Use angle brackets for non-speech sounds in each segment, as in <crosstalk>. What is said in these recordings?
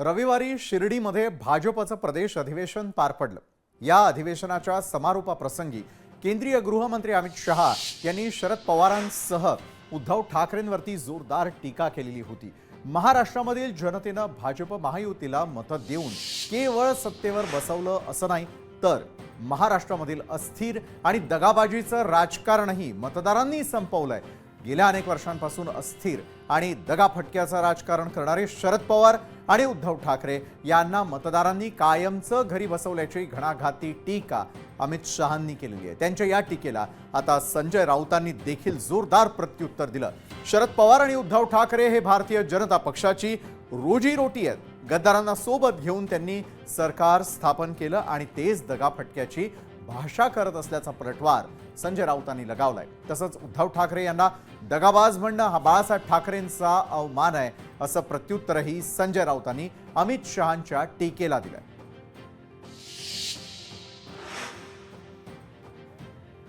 रविवारी शिर्डीमध्ये भाजपचं प्रदेश अधिवेशन पार पडलं. या अधिवेशनाच्या समारोपाप्रसंगी केंद्रीय गृहमंत्री अमित शहा यांनी शरद पवारांसह उद्धव ठाकरेंवरती जोरदार टीका केलेली होती. महाराष्ट्रामधील जनतेनं भाजप महायुतीला मतं देऊन केवळ सत्तेवर बसवलं असं नाही तर महाराष्ट्रामधील अस्थिर आणि दगाबाजीचं राजकारणही मतदारांनी संपवलंय. गेल्या अनेक वर्षांपासून अस्थिर आणि दगाफटक्याचं राजकारण करणारे शरद पवार आणि उद्धव ठाकरे यांना मतदारांनी कायमचं घरी बसवल्याची घणाघाती टीका अमित शहांनी केलेली आहे. त्यांच्या या टीकेला आता संजय राऊतांनी देखील जोरदार प्रत्युत्तर दिलं. शरद पवार आणि उद्धव ठाकरे हे भारतीय जनता पक्षाची रोजीरोटी आहेत. गद्दारांना सोबत घेऊन त्यांनी सरकार स्थापन केलं आणि तेच दगाफटक्याची भाषा करत असल्याचा पलटवार संजय राऊतांनी लगावलाय. तसंच उद्धव ठाकरे यांना दगाबाज म्हणणं हा बाळासाहेब ठाकरेंचा अवमान आहे असं प्रत्युत्तरही संजय राऊतांनी अमित शहांच्या टीकेला दिलंय.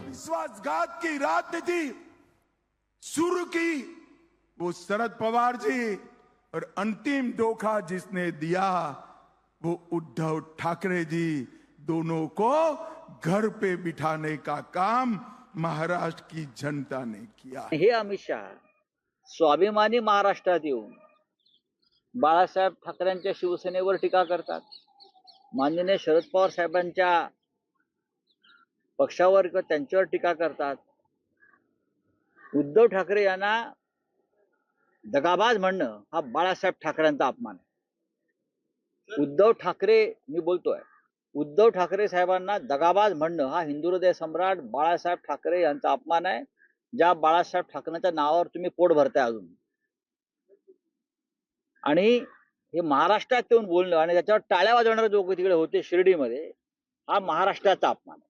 विश्वासघात की राजनीति शुरू की वो शरद पवार जी और अंतिम धोखा जिसने दिया वो उद्धव ठाकरे जी दोनों को घर पे बिठाने का काम महाराष्ट्र की जनता ने किया। हे अमित शहा स्वाभिमानी महाराष्ट्रात येऊन बाळासाहेब ठाकरेंच्या शिवसेनेवर टीका करतात. माननीय शरद पवार साहेबांच्या पक्षावर किंवा त्यांच्यावर टीका करतात. उद्धव ठाकरे यांना दगाबाज म्हणणं हा बाळासाहेब ठाकरेंचा अपमान आहे. उद्धव ठाकरे मी बोलतोय उद्धव ठाकरे साहेबांना दगाबाज म्हणणं हा हिंदू हृदय सम्राट बाळासाहेब ठाकरे यांचा अपमान आहे ज्या बाळासाहेब ठाकरेंच्या नावावर तुम्ही पोट भरताय अजून आणि हे महाराष्ट्रात येऊन बोलणं आणि त्याच्यावर टाळ्या वाजवणारे लोक तिकडे होते शिर्डीमध्ये हा महाराष्ट्राचा अपमान आहे.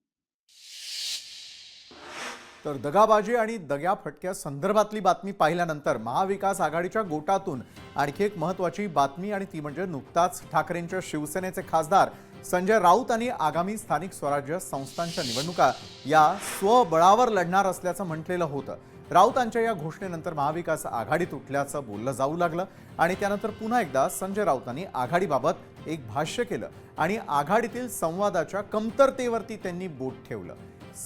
तर दगाबाजी आणि दग्या फटक्या संदर्भातली बातमी पाहिल्यानंतर महाविकास आघाडीच्या गोटातून आणखी एक महत्वाची बातमी आणि ती म्हणजे नुकताच ठाकरेंच्या शिवसेनेचे खासदार संजय राऊतांनी आगामी स्थानिक स्वराज्य संस्थांच्या निवडणुका या स्वबळावर लढणार असल्याचं म्हटलेलं होतं. राऊतांच्या या घोषणेनंतर महाविकास आघाडी तुटल्याचं बोललं जाऊ लागलं आणि त्यानंतर पुन्हा एकदा संजय राऊतांनी आघाडीबाबत एक भाष्य केलं आणि आघाडीतील संवादाच्या कमतरतेवरती त्यांनी बोट ठेवलं.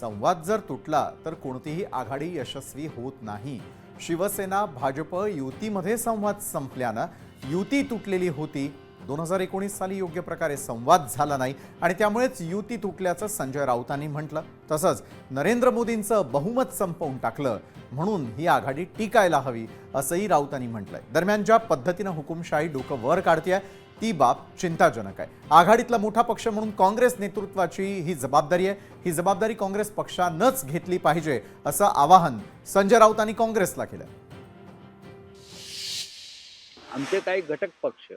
संवाद जर तुटला तर कोणतीही आघाडी यशस्वी होत नाही. शिवसेना भाजप युतीमध्ये संवाद संपल्यानं युती तुटलेली होती दोन हजार एकोणीस साली योग्य प्रकारे संवाद झाला नाही आणि त्यामुळेच युती तुटल्याचं संजय राऊतांनी म्हटलं. तसंच नरेंद्र मोदींचं बहुमत संपवून टाकलं म्हणून ही आघाडी टिकायला हवी असंही राऊतांनी म्हटलंय. दरम्यान ज्या पद्धतीनं हुकुमशाही डोकं वर काढतेय ती बाब चिंताजनक आहे. आघाडीतला मोठा पक्ष म्हणून काँग्रेस नेतृत्वाची ही जबाबदारी आहे. ही जबाबदारी काँग्रेस पक्षानंच घेतली पाहिजे असं आवाहन संजय राऊतांनी काँग्रेसला केलं. आमचे काही घटक पक्ष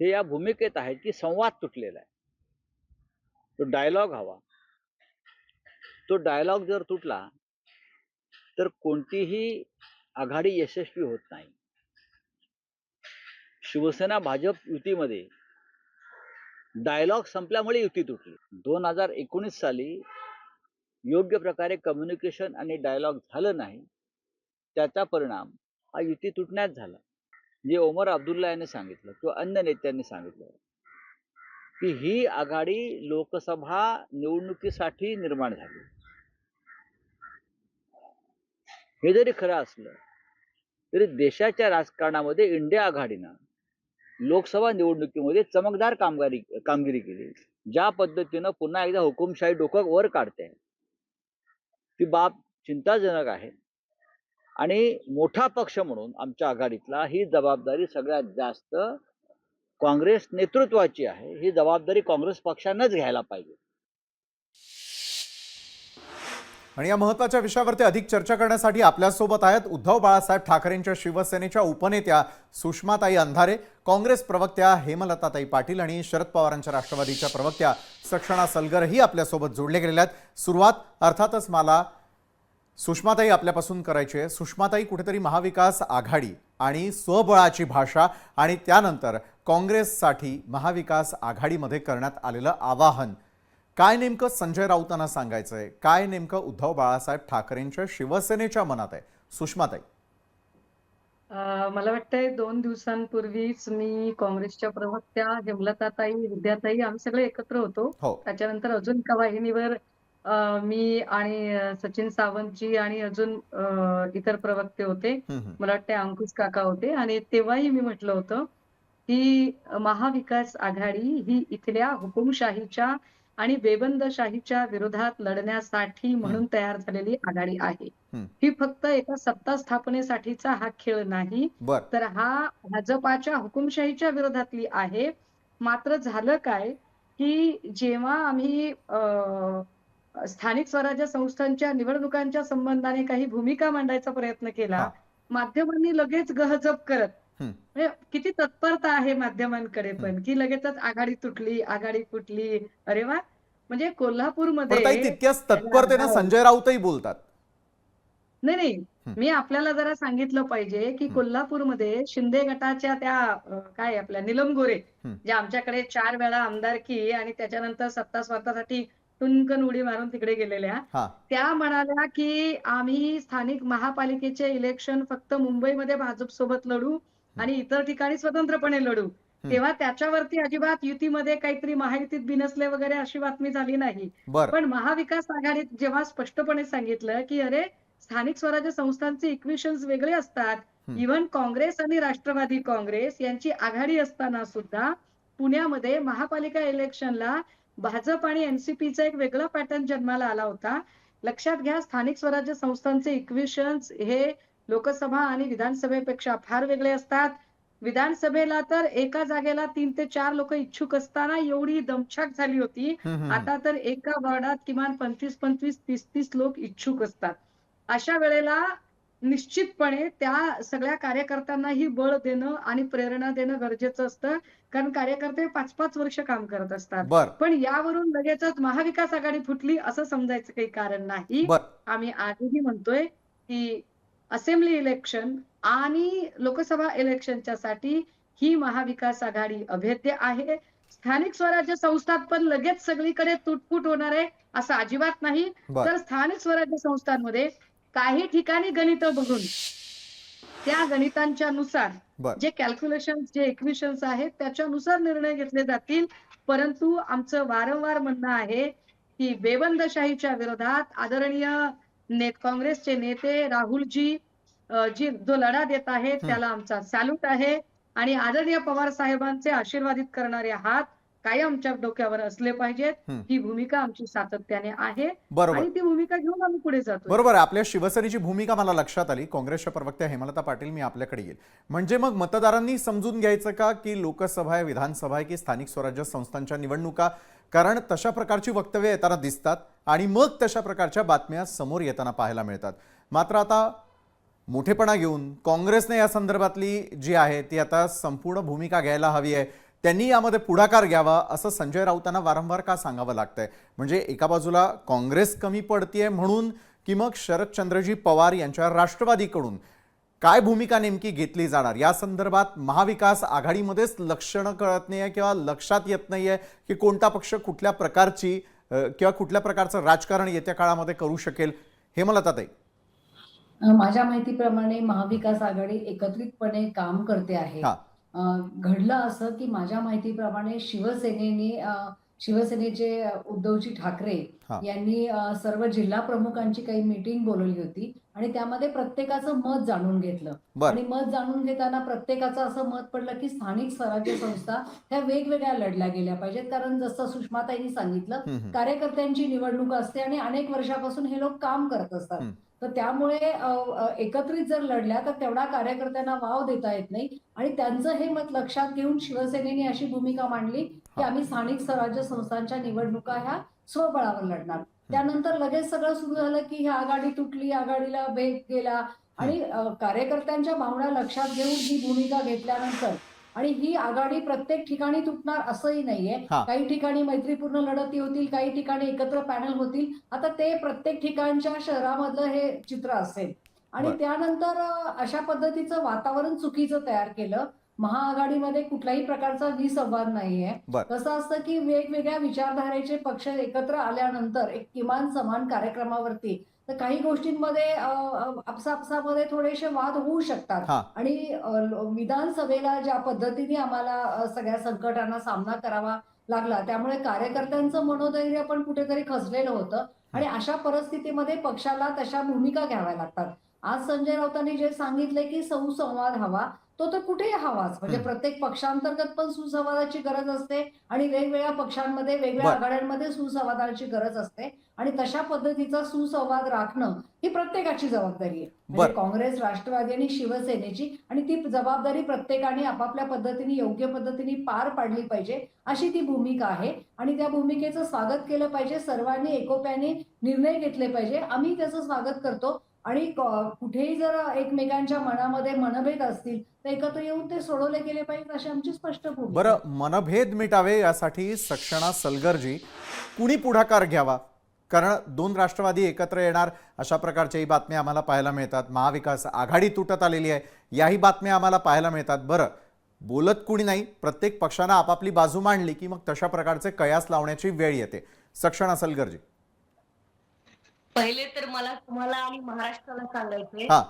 हे या भूमिकेत आहेत की संवाद तुटलेला आहे. तो डायलॉग हवा. तो डायलॉग जर तुटला तर कोणतीही आघाडी यशस्वी होत नाही. शिवसेना भाजप युतीमध्ये डायलॉग संपल्यामुळे युती तुटली. दोन हजार एकोणीस साली योग्य प्रकारे कम्युनिकेशन आणि डायलॉग झालं नाही त्याचा परिणाम हा युती तुटण्यात झाला. जे ओमर अब्दुल्ला यांनी सांगितलं किंवा अन्य नेत्यांनी सांगितलं की ही आघाडी लोकसभा निवडणुकीसाठी निर्माण झाली. हे जरी खरं असलं तरी देशाच्या राजकारणामध्ये इंडिया आघाडीनं लोकसभा निवडणुकीमध्ये चमकदार कामगारी कामगिरी केली ज्या पद्धतीनं पुन्हा एकदा हुकुमशाही डोकं वर काढते ती बाब चिंताजनक आहे. आणि मोठा पक्ष म्हणून आमच्या आघाडीतला ही जबाबदारी सगळ्यात जास्त काँग्रेस नेतृत्वाची आहे. ही जबाबदारी काँग्रेस पक्षानंच घ्यायला पाहिजे. आणि या महत्त्वाच्या विषयावरती अधिक चर्चा करण्यासाठी आपल्यासोबत आहेत उद्धव बाळासाहेब ठाकरेंच्या शिवसेनेच्या उपनेत्या सुषमाताई अंधारे काँग्रेस प्रवक्त्या हेमलताताई पाटील आणि शरद पवारांच्या राष्ट्रवादीच्या प्रवक्त्या सक्षणा सलगरही आपल्यासोबत जोडले गेलेल्या आहेत. सुरुवात अर्थातच मला सुषमाताई आपल्यापासून करायची आहे. सुषमाताई कुठेतरी महाविकास आघाडी आणि स्वबळाची भाषा आणि त्यानंतर काँग्रेससाठी महाविकास आघाडीमध्ये करण्यात आलेलं आवाहन. काय नेमकं संजय राऊतांना सांगायचं आहे? काय नेमकं उद्धव बाळासाहेब ठाकरेंच्या शिवसेनेच्या मनात आहे? सुषमाताई. मला वाटतंय दोन दिवसांपूर्वीच मी काँग्रेसच्या प्रवक्त्या हेमलताताई, विद्याताई आम्ही सगळे एकत्र होतो. हो. त्याच्यानंतर अजून एका वाहिनीवर मी आणि सचिन सावंतजी आणि अजून इतर प्रवक्ते होते. मला वाटतंय अंकुश काका होते आणि तेव्हाही मी म्हटलं होतं, की महाविकास आघाडी ही इथल्या हुकुमशाहीच्या आणि बेबंदशाहीच्या विरोधात लढण्यासाठी म्हणून तयार झालेली आघाडी आहे. ही फक्त एका सत्ता स्थापनेसाठीचा हा खेळ नाही, तर हा भाजपाच्या हुकुमशाहीच्या विरोधातली आहे. मात्र झालं काय, की जेव्हा आम्ही अ, स्थानिक स्वराज्य संस्थांच्या निवडणुकांच्या संबंधाने काही भूमिका मांडायचा प्रयत्न. केला, माध्यमांनी लगेच गहजप करत. म्हणजे किती तत्परता आहे माध्यमांकडे पण, की लगेचच आघाडी तुटली, आघाडी फुटली. अरे वाह! म्हणजे कोल्हापूरमध्ये तितक्याच तत्परतेनं. संजय राऊतही बोलतात नाही, नाही. मी आपल्याला जरा सांगितलं पाहिजे, की. कोल्हापूरमध्ये शिंदे गटाच्या त्या काय आपल्या नीलम गोरे. ज्या आमच्याकडे 4 वेळा आमदारकी आणि त्याच्यानंतर सत्ता स्वार्थासाठी टुनकन उडी मारून तिकडे गेलेल्या. त्या म्हणाल्या, की आम्ही स्थानिक महापालिकेचे इलेक्शन फक्त मुंबईमध्ये भाजपसोबत लढू आणि इतर ठिकाणी स्वतंत्रपणे लढू. तेव्हा त्याच्यावरती अजिबात युतीमध्ये काहीतरी महायुतीत बिनसले वगैरे अशी बातमी झाली नाही. पण महाविकास आघाडीत जेव्हा स्पष्टपणे सांगितलं, की अरे स्थानिक स्वराज्य संस्थांचे इक्वेशन्स वेगळे असतात. इव्हन काँग्रेस आणि राष्ट्रवादी काँग्रेस यांची आघाडी असताना सुद्धा पुण्यामध्ये महापालिका इलेक्शनला भाजप आणि एनसीपीचा एक वेगळा पॅटर्न जन्माला आला होता. लक्षात घ्या स्थानिक स्वराज्य संस्थांचे इक्वेशन्स हे लोकसभा आणि विधानसभेपेक्षा फार वेगळे असतात. विधानसभेला तर एका जागेला 3 ते 4 लोक इच्छुक असताना एवढी दमछाक झाली होती. आता तर एका वॉर्डात किमान 25-25, 30-30 लोक इच्छुक असतात. अशा वेळेला निश्चितपणे त्या सगळ्या कार्यकर्त्यांनाही बळ देणं आणि प्रेरणा देणं गरजेचं असतं. कारण कार्यकर्ते 5-5 वर्ष काम करत असतात. पण यावरून लगेचच महाविकास आघाडी फुटली असं समजायचं काही कारण नाही. आम्ही आजही म्हणतोय, की असेंब्ली इलेक्शन आणि लोकसभा इलेक्शनच्या साठी ही महाविकास आघाडी अभेद्य आहे. स्थानिक स्वराज्य संस्थात पण लगेच सगळीकडे तुटफूट होणार आहे असं अजिबात नाही. तर स्थानिक स्वराज्य संस्थांमध्ये काही ठिकाणी गणितं बघून त्या गणितांच्या नुसार जे कॅल्क्युलेशन्स जे इक्वेशन्स आहेत त्याच्यानुसार निर्णय घेतले जातील. परंतु आमचं वारंवार म्हणणं आहे, की बेबंदशाहीच्या विरोधात आदरणीय ने काँग्रेसचे नेते राहुलजी जी जो लढा देत आहेत. त्याला आमचा सॅल्यूट आहे आणि आदरणीय पवार साहेबांचे आशीर्वादित करणारे हात कायम आमच्या डोक्यावर असले पाहिजेत. हं. भूमिका आमची सातत्याने आहे. बरोबर. आणि ती भूमिका घेऊन आम्ही पुढे जातो. बरोबर आपल्या शिवसेनेची भूमिका मला लक्षात आली. काँग्रेसच्या प्रवक्त्या हेमलता पाटील मी आपल्याकडे येईल. म्हणजे मग मतदारांनी समजून घ्यायचं का की लोकसभा आहे विधानसभा आहे की स्थानिक स्वराज्य संस्थांच्या निवडणुका? कारण तशा प्रकारची वक्तव्य येताना दिसतात आणि मग तशा प्रकारच्या बातम्या समोर येताना पाहायला मिळतात. मात्र आता मोठेपणा घेऊन काँग्रेसने या संदर्भातली जी आहे ती आता संपूर्ण भूमिका घ्यायला हवी आहे. त्यांनी यामध्ये पुढाकार घ्यावा असं संजय राऊतांना वारंवार का सांगावं लागतंय? म्हणजे एका बाजूला काँग्रेस कमी पडतीये म्हणून की मग शरदचंद्रजी पवार यांच्या राष्ट्रवादीकडून? काय भूमिका नेमकी घेतली जाणार? या संदर्भात महाविकास आघाडीमध्येच लक्षणं कळत नाहीये किंवा लक्षात येत नाहीये की कोणता पक्ष कुठल्या प्रकारची किंवा कुठल्या प्रकारचं राजकारण येत्या काळामध्ये करू शकेल? हे मला अ, माझ्या माहितीप्रमाणे महाविकास आघाडी एकत्रितपणे काम करते आहे. घडलं असं की माझ्या माहितीप्रमाणे शिवसेनेने शिवसेनेचे उद्धवजी ठाकरे. यांनी सर्व जिल्हा प्रमुखांची काही मीटिंग बोलवली होती आणि त्यामध्ये प्रत्येकाचं मत जाणून घेतलं आणि मत जाणून घेताना प्रत्येकाचं असं मत पडलं की स्थानिक स्वराज्य संस्था ह्या वेगवेगळ्या लढल्या गेल्या पाहिजेत कारण जसं सुषमाताईंनी सांगितलं. कार्यकर्त्यांची निवडणूक असते आणि अनेक वर्षापासून हे लोक काम करत असतात. तर त्यामुळे एकत्रित जर लढल्या तर तेवढा कार्यकर्त्यांना वाव देता येत नाही. आणि त्यांचं हे मत लक्षात घेऊन शिवसेनेने अशी भूमिका मांडली की. आम्ही स्थानिक स्वराज्य संस्थांच्या निवडणुका ह्या स्वबळावर लढणार. त्यानंतर लगेच सगळं सुरू झालं की ही आघाडी तुटली आघाडीला भेग गेला. आणि कार्यकर्त्यांच्या भावना लक्षात घेऊन ही भूमिका घेतल्यानंतर आणि ही आघाडी प्रत्येक ठिकाणी तुटणार असंही नाहीये हा. काही ठिकाणी मैत्रीपूर्ण लढती होतील काही ठिकाणी एकत्र पॅनल होतील आता ते प्रत्येक ठिकाणच्या शहरामधलं हे चित्र असेल आणि बरं. त्यानंतर अ, अशा पद्धतीचं वातावरण चुकीचं तयार केलं महाआघाडीमध्ये कुठल्याही प्रकारचा विसंवाद नाहीये. कसं असतं की वेगवेगळ्या विचारधारेचे पक्ष एकत्र आल्यानंतर एक किमान समान कार्यक्रमावरती तर काही गोष्टींमध्ये आपसापसामध्ये थोडेसे वाद होऊ शकतात. आणि विधानसभेला ज्या पद्धतीने आम्हाला सगळ्या संकटांना सामना करावा लागला त्यामुळे कार्यकर्त्यांचं मनोधैर्य पण कुठेतरी खचलेलं होतं. आणि अशा परिस्थितीमध्ये पक्षाला तशा भूमिका घ्याव्या लागतात. आज संजय राऊतांनी जे सांगितले की सुसंवाद हवा तो तर कुठेही हवाच. म्हणजे. प्रत्येक पक्षांतर्गत पण सुसंवादाची गरज असते आणि वेगवेगळ्या पक्षांमध्ये वेगवेगळ्या. आघाड्यांमध्ये सुसंवादाची गरज असते. आणि तशा पद्धतीचा सुसंवाद राखणं ही प्रत्येकाची जबाबदारी आहे. म्हणजे. काँग्रेस राष्ट्रवादी आणि शिवसेनेची आणि ती जबाबदारी प्रत्येकाने आपापल्या पद्धतीने योग्य पद्धतीने पार पाडली पाहिजे अशी ती भूमिका आहे. आणि त्या भूमिकेचं स्वागत केलं पाहिजे. सर्वांनी एकोप्याने निर्णय घेतले पाहिजे. आम्ही त्याचं स्वागत करतो. आणि कुठेही जर एकमेकांच्या मनामध्ये मनभेद असतील तर एकत्र येऊन ते सोडवले गेले पाहिजे अशी आमची स्पष्ट बरं मनभेद मिटावे यासाठी सक्षणा सलगरजी कुणी पुढाकार घ्यावा? कारण दोन राष्ट्रवादी एकत्र येणार अशा प्रकारच्याही बातम्या आम्हाला पाहायला मिळतात. महाविकास आघाडी तुटत आलेली आहे याही बातम्या आम्हाला पाहायला मिळतात. बरं बोलत कुणी नाही प्रत्येक पक्षानं आपापली बाजू मांडली की मग तशा प्रकारचे कयास लावण्याची वेळ येते. सक्षणा सलगर्जी. पहिले तर मला तुम्हाला आणि महाराष्ट्राला सांगायचंय हा.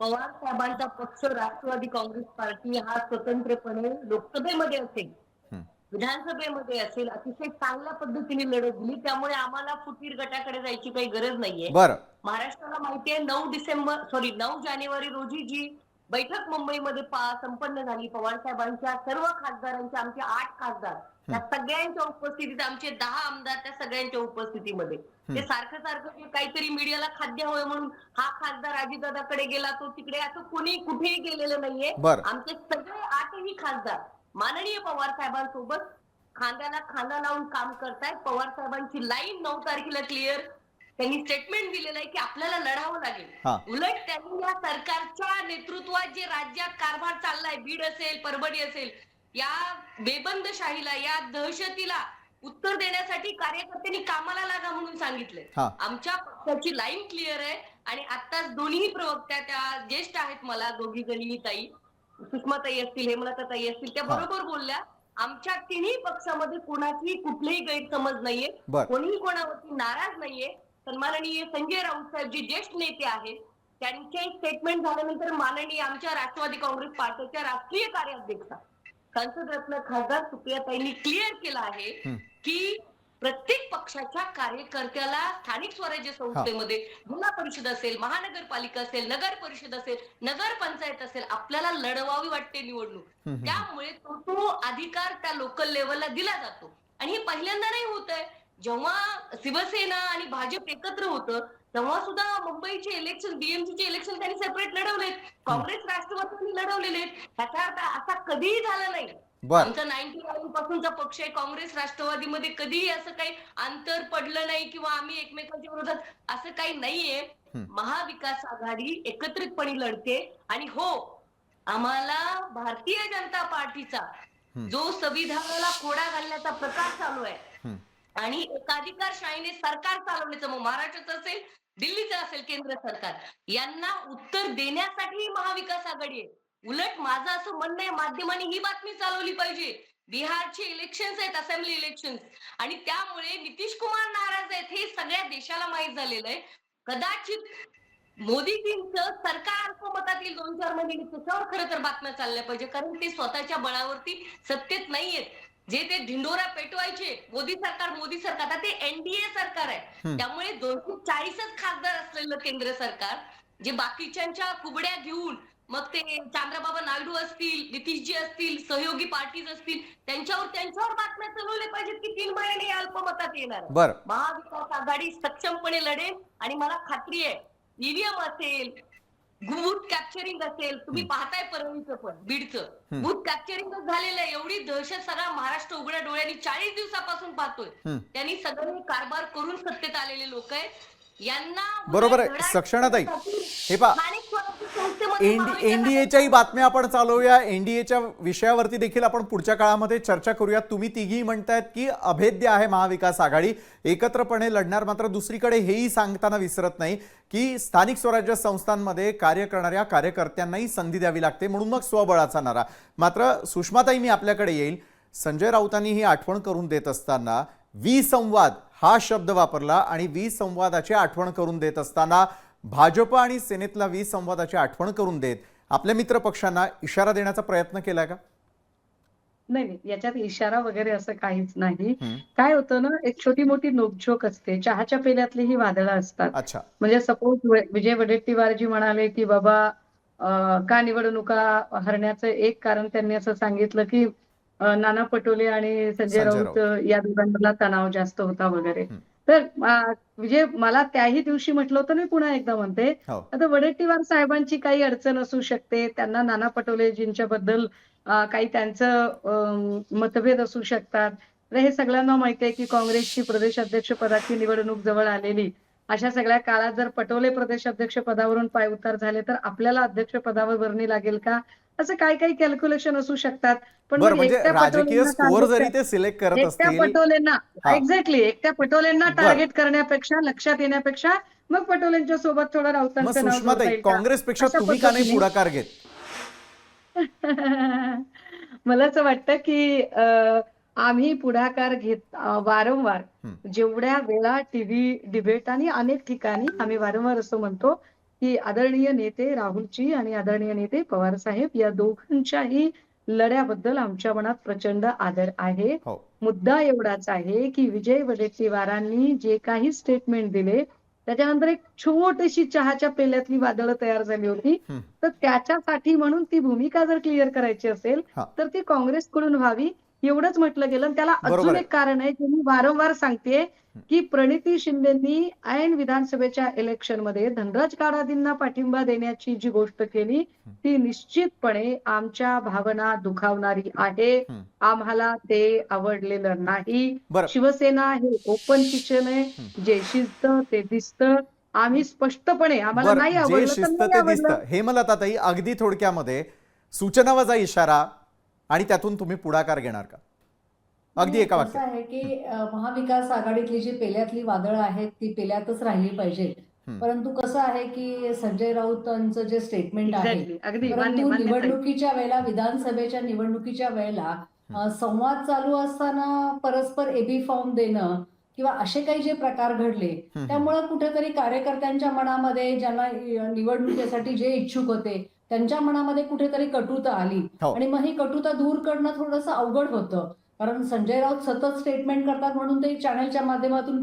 पवार साहेबांचा पक्ष राष्ट्रवादी काँग्रेस पार्टी हा स्वतंत्रपणे लोकसभेमध्ये असेल हं. विधानसभेमध्ये असेल अतिशय चांगल्या पद्धतीने लढत दिली त्यामुळे आम्हाला फुटीर गटाकडे जायची काही गरज नाहीये. बरं. महाराष्ट्राला माहिती आहे नऊ डिसेंबर सॉरी नऊ जानेवारी रोजी जी बैठक मुंबईमध्ये पा- संपन्न झाली पवार साहेबांच्या सर्व खासदारांच्या आमचे आठ खासदार त्या सगळ्यांच्या उपस्थितीत आमचे दहा आमदार त्या सगळ्यांच्या उपस्थितीमध्ये. ते सारखं सारखं काहीतरी मीडियाला खाद्य हवं म्हणून हा खासदार अजितदादाकडे गेला तो तिकडे असं कोणी कुठेही गेलेलं नाहीये. आमचे सगळे आठही खासदार माननीय पवार साहेबांसोबत खांद्याला खांदा लावून काम करतायत. पवार साहेबांची लाईन नऊ तारखेला क्लिअर त्यांनी स्टेटमेंट दिलेलं आहे की आपल्याला लढावं. लागेल. उलट त्यांनी या सरकारच्या नेतृत्वात जे राज्यात कारभार चाललाय बीड असेल परभणी असेल या बेबंदशाहीला या दहशतीला उत्तर देण्यासाठी कार्यकर्त्यांनी कामाला लागा म्हणून सांगितलंय. आमच्या पक्षाची लाईन क्लिअर आहे आणि आताच दोन्ही प्रवक्त्या त्या ज्येष्ठ आहेत मला दोघी जणी ताई सुषमाताई असतील हेमलताताई असतील त्या. बरोबर बोलल्या आमच्या तिन्ही पक्षामध्ये कोणाची कुठलेही गैरसमज नाहीये. कोणीही कोणावरती नाराज नाहीये सन्माननीय संजय राऊत साहेब जे ज्येष्ठ नेते आहेत त्यांचे स्टेटमेंट झाल्यानंतर माननीय आमच्या राष्ट्रवादी काँग्रेस पार्टीच्या राष्ट्रीय कार्याध्यक्षा संसद रत्न खासदार सुप्रियाताईंनी क्लिअर केलं आहे. की प्रत्येक पक्षाच्या कार्यकर्त्याला स्थानिक स्वराज्य संस्थेमध्ये जिल्हा परिषद असेल महानगरपालिका असेल नगर परिषद असेल नगर पंचायत असेल आपल्याला लढवावी वाटते निवडणूक. त्यामुळे तो तो अधिकार त्या लोकल लेवलला दिला जातो. आणि हे पहिल्यांदा नाही होत आहे. जेव्हा शिवसेना आणि भाजप एकत्र होतं तेव्हा सुद्धा मुंबईचे इलेक्शन बीएमसीचे इलेक्शन त्यांनी सेपरेट लढवलेत. काँग्रेस लढवलेले आहेत ह्याचा अर्थ असा कधीही झाला नाही आमचा नाईन्टी नाईन पासूनचा पक्ष आहे काँग्रेस राष्ट्रवादीमध्ये कधीही असं काही अंतर पडलं नाही किंवा आम्ही एकमेकांच्या विरोधात असं काही नाहीये. महाविकास आघाडी एकत्रितपणे लढते आणि हो आम्हाला भारतीय जनता पार्टीचा. जो संविधानाला खोडा घालण्याचा प्रकार चालू आहे. आणि एकाधिकारशाहीने सरकार चालवण्याचं मग महाराष्ट्राचं असेल दिल्लीचं असेल केंद्र सरकार यांना उत्तर देण्यासाठी महाविकास आघाडी आहे उलट माझं असं म्हणणं आहे माध्यमांनी ही बातमी चालवली पाहिजे. बिहारचे इलेक्शन्स आहेत असेंब्ली इलेक्शन आणि त्यामुळे नितीश कुमार नाराज आहेत हे सगळ्या देशाला माहीत झालेलं आहे. कदाचित मोदीजींचं सरकार अल्पमतात येईल दोन चार महिने त्याच्यावर खरं तर बातम्या चालल्या पाहिजे कारण ते स्वतःच्या बळावरती सत्तेत नाहीयेत जे ते ढिंडोरा पेटवायचे मोदी सरकार मोदी सरकार. आता ते एनडीए सरकार आहे. त्यामुळे दोनशे चाळीसच खासदार असलेलं केंद्र सरकार जे बाकीच्यांच्या कुबड्या घेऊन मग ते चंद्रबाबा नायडू असतील नितीशजी असतील सहयोगी पार्टीज असतील त्यांच्यावर त्यांच्यावर बातम्या चालवल्या पाहिजेत की तीन महिने अल्पमतात येणार. बर महाविकास आघाडी सक्षमपणे लढेल आणि मला खात्री आहे ईव्हीएम असेल बूथ कॅप्चरिंग असेल तुम्ही पाहताय परळीचं पण बीडचं. बूथ कॅप्चरिंग झालेलं आहे एवढी दहशत सगळा महाराष्ट्र उघड्या डोळ्यांनी चाळीस दिवसापासून पाहतोय. त्यांनी सगळे कारभार करून सत्तेत आलेले लोक आहेत बरोबर आहे. सक्षणाताई, हे महाविकास एनडीएच्याही बातम्या आपण चालवूया. एनडीएच्या विषयावरती देखील आपण पुढच्या काळामध्ये चर्चा करूया तुम्ही तिघी म्हणतायत की अभेद्य आहे महाविकास आघाडी. एकत्रपणे लढणार मात्र दुसरीकडे हेही सांगताना विसरत नाही की स्थानिक स्वराज्य संस्थांमध्ये कार्य करणाऱ्या कार्यकर्त्यांनाही संधी द्यावी लागते म्हणून मग स्वबळाचा नारा. मात्र सुषमाताई मी आपल्याकडे येईल. संजय राऊतांनी ही आठवण करून देत असताना विसंवाद हा शब्द वापरला आणि विसंवादाची आठवण करून देत असताना भाजप आणि सेनेतला विसंवादाची आठवण करून देत आपल्या मित्र पक्षांना इशारा देण्याचा प्रयत्न केलाय का? नाही नाही. याच्यात इशारा वगैरे असं काहीच नाही. काय होतं ना एक छोटी मोठी नोकझोक असते. चहाच्या पेल्यातली ही वादळं असतात. अच्छा. म्हणजे सपोज विजय वडेट्टीवारजी म्हणाले की बाबा का निवडणुका हरण्याचं एक कारण त्यांनी असं सांगितलं की नाना पटोले आणि संजय राऊत या दोघांमधला तणाव जास्त होता वगैरे. तर विजय मला त्याही दिवशी म्हटलं होतं मी पुन्हा एकदा म्हणते. हो. आता वडेट्टीवार साहेबांची काही अडचण असू शकते त्यांना नाना पटोलेजींच्या बद्दल काही त्यांचं मतभेद असू शकतात. तर हे सगळ्यांना माहिती आहे की काँग्रेसची प्रदेशाध्यक्ष पदाची निवडणूक जवळ आलेली. अशा सगळ्या काळात जर पटोले प्रदेशाध्यक्ष पदावरून पायउतार झाले तर आपल्याला अध्यक्ष पदावर भरणी लागेल का? असं काही काही कॅल्क्युलेशन असू शकतात पण म्हणजे एकट्या राजकीय पटोलेंना स्कोअर target जरी ते सिलेक्ट करत एकट्या पटोलेंना. एक्झॅक्टली एकट्या पटोलेंना. टार्गेट करण्यापेक्षा लक्षात येण्यापेक्षा मग पटोलेंच्या सोबत थोडं राऊतांचं नाव? काँग्रेसपेक्षा तुम्ही का नाही पुढाकार घेत <laughs> मला असं वाटतं की आम्ही पुढाकार घेत वारंवार. जेवढ्या वेळा टीव्ही डिबेट आणि अनेक ठिकाणी आम्ही वारंवार असं म्हणतो की आदरणीय नेते राहुलजी आणि आदरणीय नेते पवार साहेब या दोघांच्याही लढ्याबद्दल आमच्या मनात प्रचंड आदर आहे हो मुद्दा एवढाच आहे की विजय वडेट्टीवारांनी जे काही स्टेटमेंट दिले त्याच्यानंतर एक छोटीशी चहाच्या पेल्यातली वादळं तयार झाली होती. तर त्याच्यासाठी म्हणून ती भूमिका जर क्लिअर करायची असेल. तर ती काँग्रेसकडून व्हावी एवढंच म्हटलं गेलं त्याला अजून. एक कारण आहे जे मी वारंवार सांगतेय की प्रणिती शिंदेनी ऐन विधानसभेच्या इलेक्शनमध्ये धनराज काडादींना पाठिंबा देण्याची जी गोष्ट केली ती निश्चितपणे आमच्या भावना दुखावणारी आहे. हं. आम्हाला ते आवडलेलं नाही. शिवसेना हे ओपन किचन आहे. जे शिस्त ते दिसतं. आम्ही स्पष्टपणे आम्हाला नाही आवडलं दिसतं. हेमलताताई अगदी थोडक्यामध्ये सूचनावाचा इशारा आणि त्यातून तुम्ही पुढाकार घेणार का अगदी एका कसं वाक्यात आहे की महाविकास आघाडीतली जी पेल्यातली वादळं आहेत ती पेल्यातच राहिली पाहिजेत हं. परंतु कसं आहे की संजय राऊतांचं जे स्टेटमेंट आहे परंतु. निवडणुकीच्या वेळेला विधानसभेच्या निवडणुकीच्या वेळेला संवाद चालू असताना परस्पर एबी फॉर्म देणं किंवा असे काही जे प्रकार घडले. त्यामुळं कुठेतरी कार्यकर्त्यांच्या मनामध्ये ज्यांना निवडणुकीसाठी जे इच्छुक होते त्यांच्या मनामध्ये कुठेतरी कटुता आली. हो. आणि मग ही कटुता दूर करणं थोडंसं अवघड होतं. कारण संजय राऊत सतत स्टेटमेंट करतात म्हणून ते चॅनलच्या माध्यमातून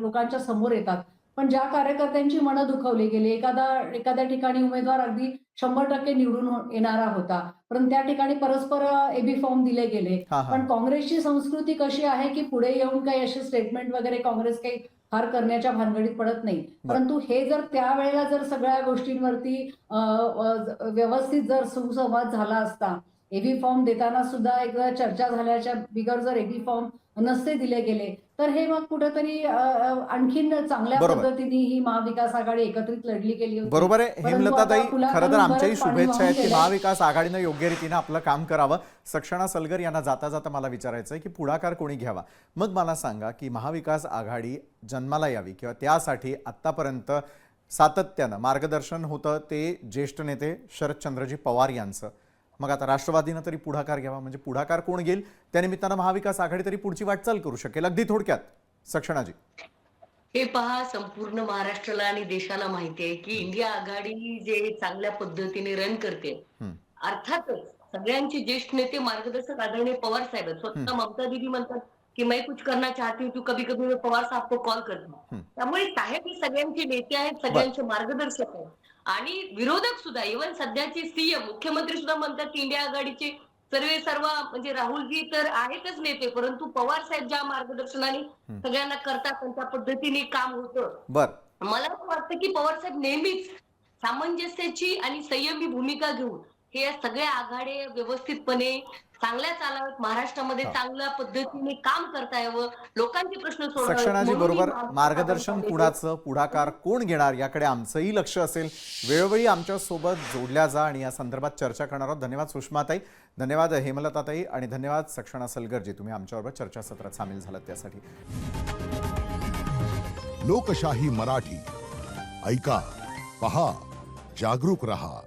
लोकांच्या समोर येतात. पण ज्या कार्यकर्त्यांची मनं दुखवली गेली एखादा एखाद्या ठिकाणी उमेदवार अगदी शंभर टक्के निवडून हो- येणारा होता. पण त्या ठिकाणी परस्पर एबी फॉर्म दिले गेले. पण काँग्रेसची संस्कृती कशी आहे की पुढे येऊन काही असे स्टेटमेंट वगैरे काँग्रेस काही फार करण्याच्या भानगडीत पडत नाही. परंतु हे जर त्यावेळेला जर सगळ्या गोष्टींवरती व्यवस्थित जर सुसंवाद झाला असता एबी फॉर्म देताना सुद्धा एकदा चर्चा झाल्याच्या बिगर जर एबी फॉर्म नसते दिले गेले तर हे मग कुठेतरी आणखीन चांगल्या बरोबर. पद्धतीने ही महाविकास आघाडी एकत्रित लढली गेली होती. बरोबर आहे. हेमलताताई पुलाखालून खरं तर आमच्याही शुभेच्छा आहेत की. महाविकास आघाडीनं योग्य रीतीनं आपलं काम करावं. सक्षणा सलगर यांना जाता जाता मला विचारायचं आहे की पुढाकार कोणी घ्यावा? मग मला सांगा की महाविकास आघाडी जन्माला यावी किंवा त्यासाठी आत्तापर्यंत सातत्यानं मार्गदर्शन होतं ते ज्येष्ठ नेते शरदचंद्रजी पवार यांचं. मग आता राष्ट्रवादीनं तरी पुढाकार घ्यावा. म्हणजे पुढाकार कोण घेईल? त्यानिमित्तानं महाविकास आघाडी तरी पुढची वाटचाल करू शकेल. अगदी थोडक्यात. सक्षणाजी. हे पहा संपूर्ण महाराष्ट्राला आणि देशाला माहिती आहे की इंडिया आघाडी जे चांगल्या पद्धतीने रन करते. अर्थातच सगळ्यांचे ज्येष्ठ नेते मार्गदर्शक आदरणीय पवार साहेब स्वतः ममता दीदी म्हणतात की मैं कुछ करना चाहती हूँ तू कभी कभी मैं पवार साहब को कॉल करती हूँ. त्यामुळे साहेब हे सगळ्यांचे नेते आहेत सगळ्यांचे मार्गदर्शक आहेत. आणि विरोधक सुद्धा इव्हन सध्याचे सीएम मुख्यमंत्री सुद्धा म्हणतात की इंडिया आघाडीचे सर्वे सर्व म्हणजे राहुलजी तर आहेतच नेते परंतु पवार साहेब ज्या मार्गदर्शनाने सगळ्यांना करतात त्यांच्या पद्धतीने काम होतं. बर. मला असं वाटतं की पवार साहेब नेहमीच सामंजस्याची आणि संयमी भूमिका घेऊन हे या सगळ्या आघाड्या व्यवस्थितपणे चांगल्या चालाव्यात महाराष्ट्रामध्ये चांगल्या पद्धतीने काम करता यावं लोकांचे प्रश्न. सक्षणाजी ही बरोबर मार्गदर्शन आघाडी कुणाचं पुढाकार कोण घेणार याकडे आमचंही लक्ष असेल. वेळोवेळी आमच्यासोबत जोडल्या जा आणि या संदर्भात चर्चा करणार आहोत. धन्यवाद सुषमाताई धन्यवाद हेमलताताई आणि धन्यवाद सक्षणा सलगरजी. तुम्ही आमच्याबरोबर चर्चासत्रात सामील झालात त्यासाठी. लोकशाही मराठी ऐका पहा जागरूक रहा.